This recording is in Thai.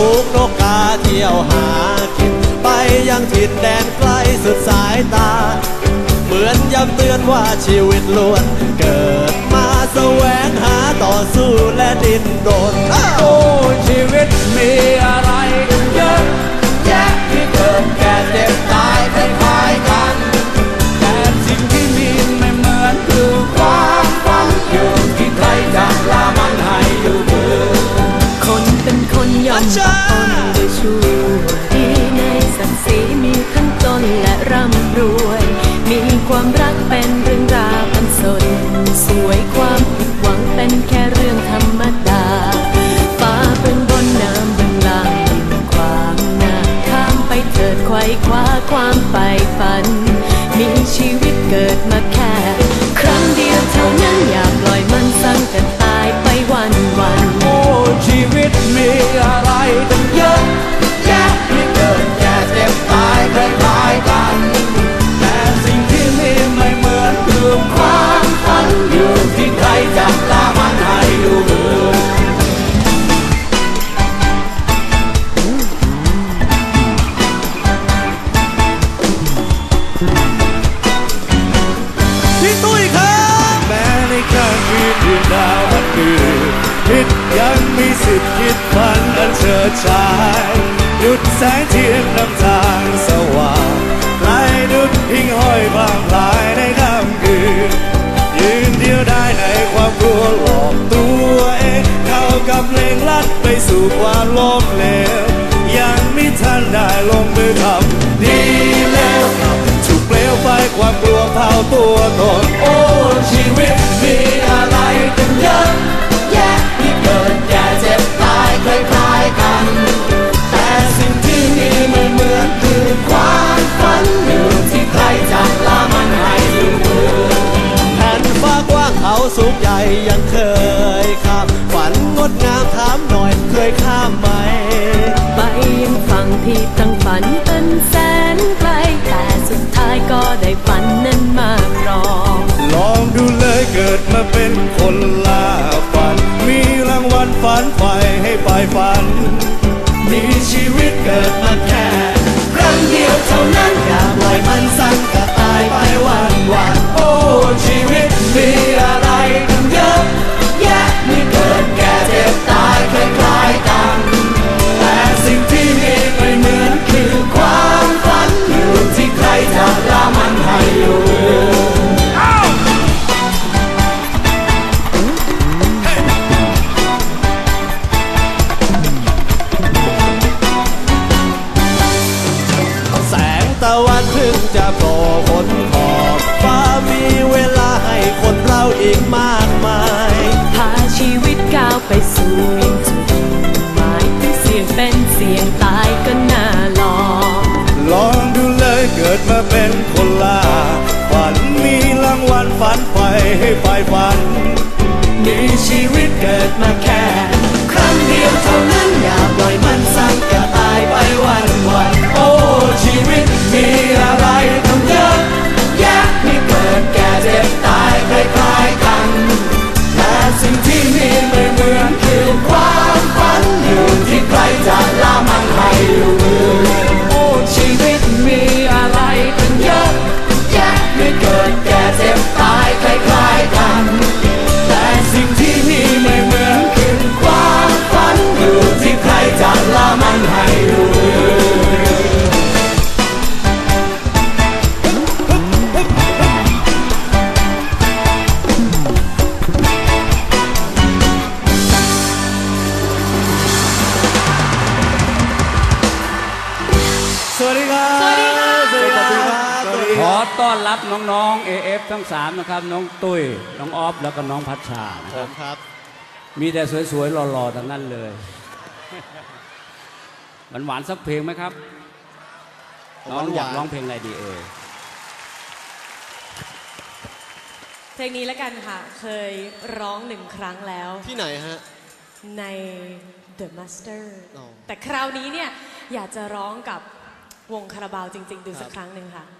ดูกนกกาเที่ยวหากิน ไปยังถิ่นแดนไกลสุดสายตา เหมือนย้ำเตือนว่าชีวิตล้วน เกิดมาแสวงหาต่อสู้และดิ้นรนโอ้ชีวิตมีอะไร คนยอมด้วยชั่วดีในศักดิ์ศรีมีทั้งจนและร่ำรวย มีความรักเป็นเรื่องราวอันสดสวยความผิดหวังเป็นแค่เรื่องธรรมดา ฟ้าเบื้องบนน้ำบื้องล่างความหน้าข้ามไปเถิดไขว้คว้าความใฝ่ฝัน มีชีวิตเกิดมาแค่ อันเฉิดฉายหยุดแสงเทียนนำทางสว่างไกลดุดหิ่งห้อยบางลายในค่ำคืนยืนเดียวได้ในความกลัวหลอกตัวเองเข้ากับเพลงลัดไปสู่ความล้มเหลวยังไม่ทันได้ลงมือทำดีแล้วถูกเปลวไฟความกลัวเผาตัวตนโอ้ ยังเคยข้ามฝันงดงามถามหน่อยเคยข้ามไหม ไปยังฝั่งที่ตั้งฝันเป็นแสนไกล แต่สุดท้ายก็ได้ฝันนั้นมาครอง ลองดูเลยเกิดมาเป็นคนล่าฝัน มีรางวัลฝันไฟให้ไปฝัน มีชีวิตเกิดมา ตะวันเพิ่งจะโผล่พ้นขอบฟ้ามีเวลาให้คนเราอีกมากมายพาชีวิตก้าวไปสู่ยังจุดหมายที่เสี่ยงเป็นเสี่ยงตายก็น่าลองลองดูเลยเกิดมาเป็นคนล่าฝันมีรางวัลฝันไฟให้ไปฝันมีชีวิตเกิดมาแค่ค อรับต้อนรับน้องๆ AF ทั้ง3นะครับ น้องตุ้ย น้องออฟ แล้วก็น้องพัชชานะผครับมครับ มีแต่สวยๆ หล่อๆทั้งนั้นเลยมันหวานๆสักเพลงไหมครับ น้องอยากหวานๆร้องเพลงอะไรดีเอ่ยเพลงนี้แล้วกันค่ะ เคยร้องหนึ่งครั้งแล้ว ที่ไหนฮะ ใน The Master อ๋อแต่คราวนี้เนี่ย อยากจะร้องกับวงคาราบาวจริง ๆ ดูสักครับครั้งหนึ่งค่ะค